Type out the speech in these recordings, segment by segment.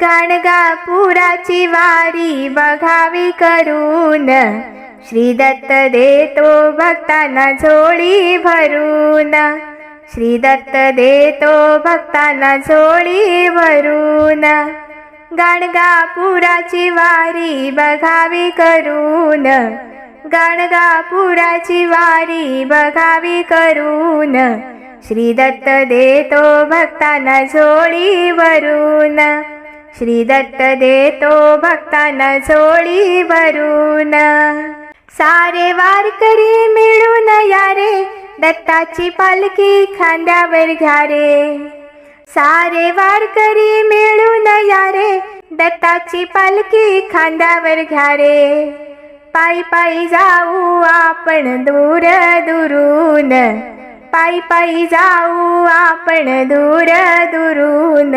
गाणगापुराची वारी बघावी करून. श्री दत्त देतो भक्तांना झोळी भरून. श्री दत्त देतो भक्तांना झोळी भरून. गाणगापुराची वारी बघावी करून. गाणगापुराची वारी बघावी करून. श्री दत्त देतो भक्तांना झोळी भरून. श्री दत्त देतो भक्तांना झोळी भरून सारे वारकरी मिळून या रे दत्ताची पालखी खांद्यावर घ्या रे. सारे वारकरी मिळून या रे दत्ताची पालखी खांद्यावर घ्या रे. पायी पायी जाऊ आपण दूर दुरून. पायी पायी जाऊ आपण दूर दुरून.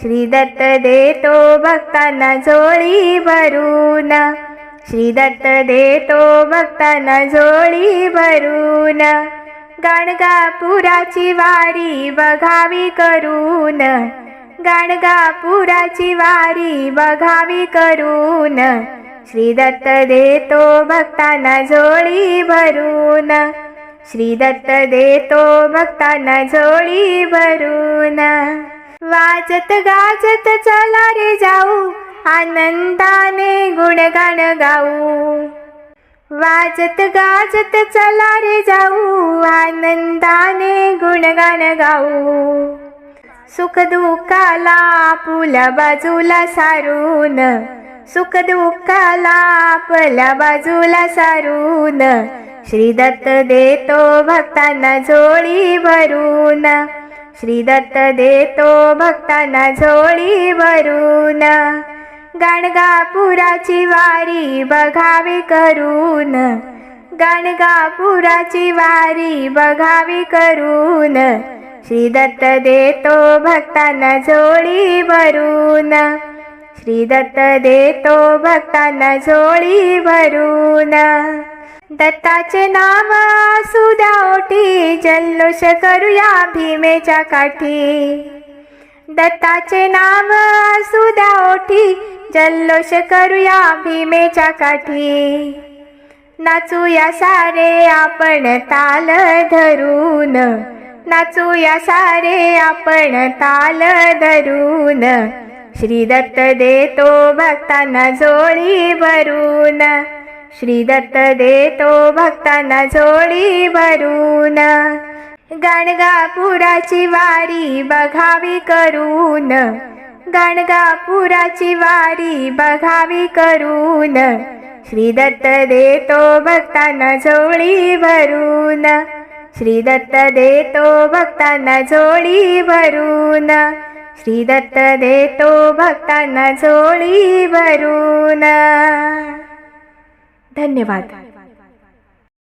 श्री दत्त देतो भक्तांना झोळी भरून. श्री दत्त देतो भक्तांना झोळी भरून. गाणगापुराची वारी बघावी करून. गाणगापुराची वारी बघावी करून. श्री दत्त देतो भक्तांना झोळी भरून. श्री दत्त देतो भक्तांना झोळी भरून. वाजत गाजत चला रे जाऊ आनंदाने गुणगान गाऊ. वाजत गाजत चला रे जाऊ आनंदाने गुणगान गाऊ. सुख दुःखाला आपुल्या बाजूला सारून सुख दुःखाला आपल्या बाजूला सारून श्री दत्त देतो भक्तांना झोळी भरून. श्री दत्त देतो भक्तांना झोळी भरून गाणगापुराची वारी बघावी करून. गाणगापुराची वारी बघावी करून. श्री दत्त देतो भक्तांना झोळी भरून श्री दत्त देतो भक्तांना झोळी भरून दत्ताचे नाम असू द्या जल्लोष करूया भीमेच्या काठी. दत्ताचे नाम असू द्या ओठी जल्लोष करूया भीमेच्या काठी. नाचूया सारे आपण ताल धरून नाचूया सारे आपण ताल धरून. श्री दत्त देतो भक्तांना जोडी भरून. श्री दत्त देतो भक्तांना झोळी भरून. गाणगापुराची वारी बघावी करून. गाणगापुराची वारी बघावी करून. श्री दत्त देतो भक्तांना झोळी भरून. श्री दत्त देतो भक्तांना झोळी भरून. श्री दत्त देतो भक्तांना झोळी भरून. धन्यवाद.